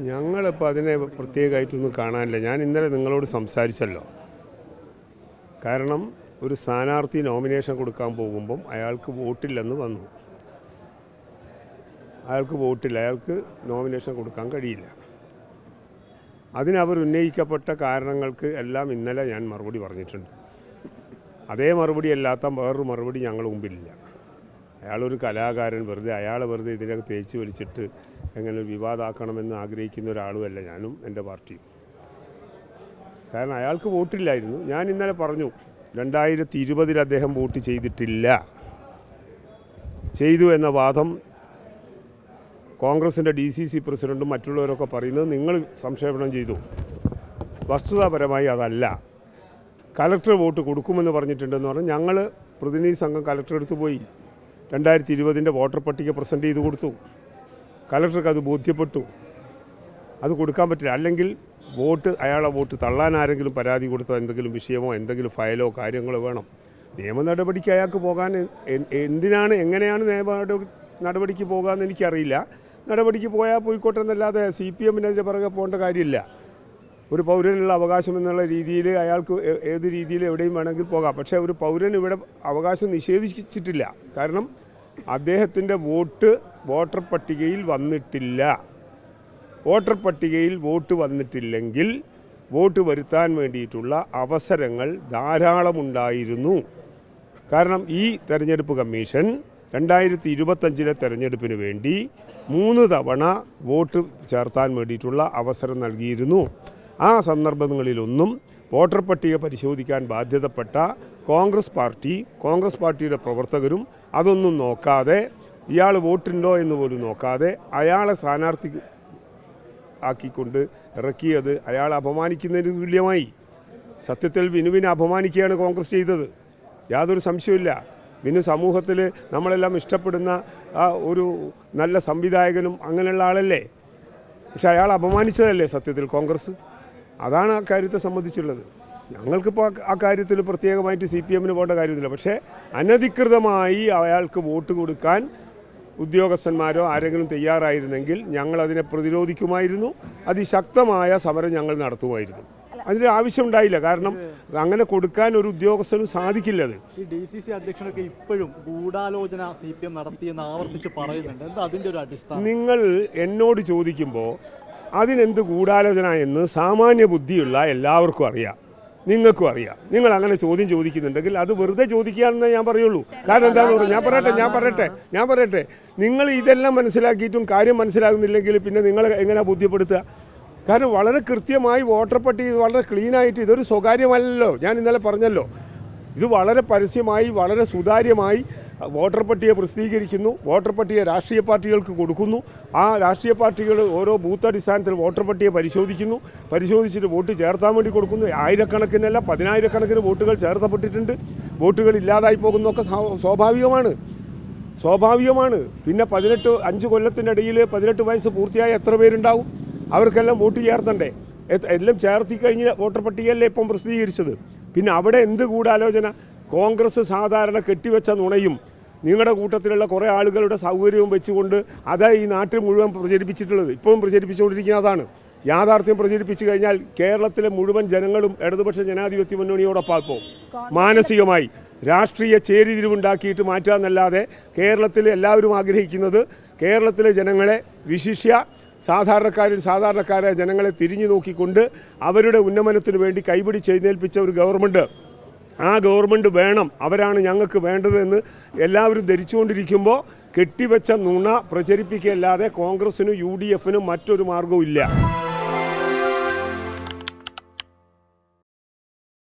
ഞങ്ങളിപ്പോൾ അതിനെ പ്രത്യേകമായിട്ടൊന്നും കാണാനില്ല. ഞാൻ ഇന്നലെ നിങ്ങളോട് സംസാരിച്ചല്ലോ. കാരണം ഒരു സ്ഥാനാർത്ഥി നോമിനേഷൻ കൊടുക്കാൻ പോകുമ്പം അയാൾക്ക് വോട്ടില്ലെന്ന് വന്നു. അയാൾക്ക് വോട്ടില്ല. അയാൾക്ക് നോമിനേഷൻ കൊടുക്കാൻ കഴിയില്ല. അതിനവർ ഉന്നയിക്കപ്പെട്ട കാരണങ്ങൾക്ക് എല്ലാം ഇന്നലെ ഞാൻ മറുപടി പറഞ്ഞിട്ടുണ്ട്. അതേ മറുപടി അല്ലാത്ത വേറൊരു മറുപടി ഞങ്ങളുടെ മുമ്പിലില്ല. അയാളൊരു കലാകാരൻ വെറുതെ അയാൾ വെറുതെ ഇതിനകത്ത് തേച്ച് വലിച്ചിട്ട് എങ്ങനെ ഒരു വിവാദമാക്കണമെന്ന് ആഗ്രഹിക്കുന്ന ഒരാളുമല്ല ഞാനും എന്റെ പാർട്ടിയും. കാരണം അയാൾക്ക് വോട്ടില്ലായിരുന്നു. ഞാൻ ഇന്നലെ പറഞ്ഞു രണ്ടായിരത്തി ഇരുപതിൽ അദ്ദേഹം വോട്ട് ചെയ്തിട്ടില്ല. ചെയ്തു എന്ന വാദം കോൺഗ്രസിന്റെ ഡി സി സി പ്രസിഡന്റും മറ്റുള്ളവരൊക്കെ പറയുന്നത് നിങ്ങൾ സംക്ഷേപണം ചെയ്തു. വസ്തുതാപരമായി അതല്ല. കലക്ടർ വോട്ട് കൊടുക്കുമെന്ന് പറഞ്ഞിട്ടുണ്ടെന്ന് പറഞ്ഞാൽ ഞങ്ങൾ പ്രതിനിധി സംഘം കലക്ടർ എടുത്തു പോയി രണ്ടായിരത്തി ഇരുപതിന്റെ വോട്ടർ പട്ടിക പ്രസന്റ് ചെയ്ത് കൊടുത്തു. കലക്ടർക്ക് അത് ബോധ്യപ്പെട്ടു. അത് കൊടുക്കാൻ പറ്റില്ല. അല്ലെങ്കിൽ വോട്ട് അയാളെ വോട്ട് തള്ളാൻ ആരെങ്കിലും പരാതി കൊടുത്ത എന്തെങ്കിലും വിഷയമോ എന്തെങ്കിലും ഫയലോ കാര്യങ്ങളോ വേണം. നിയമ നടപടിക്ക് അയാൾക്ക് പോകാൻ എന്തിനാണ് എങ്ങനെയാണ് നിയമ നടപടി- നടപടിക്ക് പോകാമെന്ന് എനിക്കറിയില്ല. നടപടിക്ക് പോയാൽ പോയിക്കോട്ടെ എന്നല്ലാതെ സി പി എമ്മിന് അതിന്റെ പിറകെ പോകേണ്ട കാര്യമില്ല. ഒരു പൗരനുള്ള അവകാശം എന്നുള്ള രീതിയിൽ അയാൾക്ക് ഏത് രീതിയിൽ എവിടെയും വേണമെങ്കിൽ പോകാം. പക്ഷേ ഒരു പൗരൻ ഇവിടെ അവകാശം നിഷേധിച്ചിട്ടില്ല. കാരണം അദ്ദേഹത്തിന്റെ വോട്ട് വോട്ടർ പട്ടികയിൽ വന്നിട്ടില്ല. വോട്ടർ പട്ടികയിൽ വോട്ട് വന്നിട്ടില്ലെങ്കിൽ വോട്ട് വരുത്താൻ വേണ്ടിയിട്ടുള്ള അവസരങ്ങൾ ധാരാളമുണ്ടായിരുന്നു. കാരണം ഈ തെരഞ്ഞെടുപ്പ് കമ്മീഷൻ രണ്ടായിരത്തി ഇരുപത്തഞ്ചിലെ തെരഞ്ഞെടുപ്പിന് വേണ്ടി മൂന്ന് തവണ വോട്ട് ചേർത്താൻ വേണ്ടിയിട്ടുള്ള അവസരം നൽകിയിരുന്നു. ആ സന്ദർഭങ്ങളിലൊന്നും വോട്ടർ പട്ടിക പരിശോധിക്കാൻ ബാധ്യതപ്പെട്ട കോൺഗ്രസ് പാർട്ടി കോൺഗ്രസ് പാർട്ടിയുടെ പ്രവർത്തകരും അതൊന്നും നോക്കാതെ ഇയാൾ വോട്ടുണ്ടോ എന്ന് പോലും നോക്കാതെ അയാളെ സ്ഥാനാർത്ഥി ആക്കിക്കൊണ്ട് ഇറക്കിയത് അയാളെ അപമാനിക്കുന്നതിന് തുല്യമായി. സത്യത്തിൽ വിനുവിനെ അപമാനിക്കുകയാണ് കോൺഗ്രസ് ചെയ്തത്. യാതൊരു സംശയമില്ല വിനു സമൂഹത്തിൽ നമ്മളെല്ലാം ഇഷ്ടപ്പെടുന്ന ആ ഒരു നല്ല സംവിധായകനും അങ്ങനെയുള്ള ആളല്ലേ? പക്ഷെ അയാൾ അപമാനിച്ചതല്ലേ സത്യത്തിൽ കോൺഗ്രസ്? അതാണ് ആ കാര്യത്തെ സംബന്ധിച്ചുള്ളത്. ഞങ്ങൾക്കിപ്പോൾ ആ- ആ കാര്യത്തിൽ പ്രത്യേകമായിട്ട് സി പി എമ്മിന് പോകേണ്ട കാര്യമൊന്നുമില്ല പക്ഷേ അനധികൃതമായി അയാൾക്ക് വോട്ട് കൊടുക്കാൻ ഉദ്യോഗസ്ഥന്മാരോ ആരെങ്കിലും തയ്യാറായിരുന്നെങ്കിൽ ഞങ്ങൾ അതിനെ പ്രതിരോധിക്കുമായിരുന്നു. അതിശക്തമായ സമരം ഞങ്ങൾ നടത്തുമായിരുന്നു. അതിന് ആവശ്യമുണ്ടായില്ല. കാരണം അങ്ങനെ കൊടുക്കാൻ ഒരു ഉദ്യോഗസ്ഥനും സാധിക്കില്ല അത്. ഈ ഡി സി സി അധ്യക്ഷനൊക്കെ ഇപ്പോഴും ഗൂഢാലോചന സി പി എം നടത്തിയെന്ന് ആവർത്തിച്ച് പറയുന്നുണ്ട്. എന്താ അതിന്റെ ഒരു അടിസ്ഥാനം? നിങ്ങൾ എന്നോട് ചോദിക്കുമ്പോൾ അതിനെന്ത് ഗൂഢാലോചന എന്ന് സാമാന്യ ബുദ്ധിയുള്ള എല്ലാവർക്കും അറിയാം. നിങ്ങൾക്കും അറിയാം. നിങ്ങൾ അങ്ങനെ ചോദ്യം ചോദിക്കുന്നുണ്ടെങ്കിൽ അത് വെറുതെ ചോദിക്കുകയാണെന്നേ ഞാൻ പറയുള്ളൂ. കാരണം എന്താണെന്ന് പറഞ്ഞു ഞാൻ പറയട്ടെ ഞാൻ പറയട്ടെ ഞാൻ പറയട്ടെ. നിങ്ങൾ ഇതെല്ലാം മനസ്സിലാക്കിയിട്ടും കാര്യം മനസ്സിലാകുന്നില്ലെങ്കിൽ പിന്നെ നിങ്ങൾ എങ്ങനെ ബോധ്യപ്പെടുത്തുക? കാരണം വളരെ കൃത്യമായി വോട്ടർ പട്ടിക വളരെ ക്ലീനായിട്ട് ഇതൊരു സ്വകാര്യമല്ലല്ലോ. ഞാൻ ഇന്നലെ പറഞ്ഞല്ലോ. ഇത് വളരെ പരസ്യമായി വളരെ സുതാര്യമായി വോട്ടർ പട്ടിക പ്രസിദ്ധീകരിക്കുന്നു. വോട്ടർ പട്ടിക രാഷ്ട്രീയ പാർട്ടികൾക്ക് കൊടുക്കുന്നു. ആ രാഷ്ട്രീയ പാർട്ടികൾ ഓരോ ബൂത്ത് അടിസ്ഥാനത്തിൽ വോട്ടർ പട്ടിക പരിശോധിക്കുന്നു. പരിശോധിച്ചിട്ട് വോട്ട് ചേർത്താൻ വേണ്ടി കൊടുക്കുന്നു. ആയിരക്കണക്കിനല്ല പതിനായിരക്കണക്കിന് വോട്ടുകൾ ചേർത്തപ്പെട്ടിട്ടുണ്ട്. വോട്ടുകൾ ഇല്ലാതായി പോകുന്നതൊക്കെ സ്വാഭാവികമാണ്. സ്വാഭാവികമാണ്. പിന്നെ പതിനെട്ട് അഞ്ച് കൊല്ലത്തിനിടയിൽ പതിനെട്ട് വയസ്സ് പൂർത്തിയായ എത്ര പേരുണ്ടാവും? അവർക്കെല്ലാം വോട്ട് ചേർത്തണ്ടേ? എല്ലാം ചേർത്തി കഴിഞ്ഞ് വോട്ടർ പട്ടികയല്ലേ ഇപ്പം പ്രസിദ്ധീകരിച്ചത്? പിന്നെ അവിടെ എന്ത് ഗൂഢാലോചന? കോൺഗ്രസ് സാധാരണ കെട്ടിവെച്ച നുണയും നിങ്ങളുടെ കൂട്ടത്തിലുള്ള കുറേ ആളുകളുടെ സൗകര്യവും വെച്ചുകൊണ്ട് അതാ ഈ നാട്ടിൽ മുഴുവൻ പ്രചരിപ്പിച്ചിട്ടുള്ളത്. ഇപ്പോഴും പ്രചരിപ്പിച്ചുകൊണ്ടിരിക്കുന്നതാണ് യാഥാർത്ഥ്യം പ്രചരിപ്പിച്ചു കഴിഞ്ഞാൽ കേരളത്തിലെ മുഴുവൻ ജനങ്ങളും ഇടതുപക്ഷ ജനാധിപത്യ മുന്നണിയോടൊപ്പം ഇപ്പോൾ മാനസികമായി രാഷ്ട്രീയ ചേരിതിരിവുണ്ടാക്കിയിട്ട് മാറ്റാമെന്നല്ലാതെ കേരളത്തിൽ എല്ലാവരും ആഗ്രഹിക്കുന്നത് കേരളത്തിലെ ജനങ്ങളെ വിശിഷ്യ സാധാരണക്കാരിൽ സാധാരണക്കാരായ ജനങ്ങളെ തിരിഞ്ഞു നോക്കിക്കൊണ്ട് അവരുടെ ഉന്നമനത്തിന് വേണ്ടി കൈപിടി എഴുന്നേൽപ്പിച്ച ഒരു ഗവൺമെന്റ് ആ ഗവൺമെന്റ് വേണം. അവരാണ് ഞങ്ങൾക്ക് വേണ്ടതെന്ന് എല്ലാവരും ധരിച്ചുകൊണ്ടിരിക്കുമ്പോൾ കെട്ടിവെച്ച നുണ പ്രചരിപ്പിക്കുകയല്ലാതെ കോൺഗ്രസിനും യു ഡി എഫിനും മറ്റൊരു മാർഗവും ഇല്ല.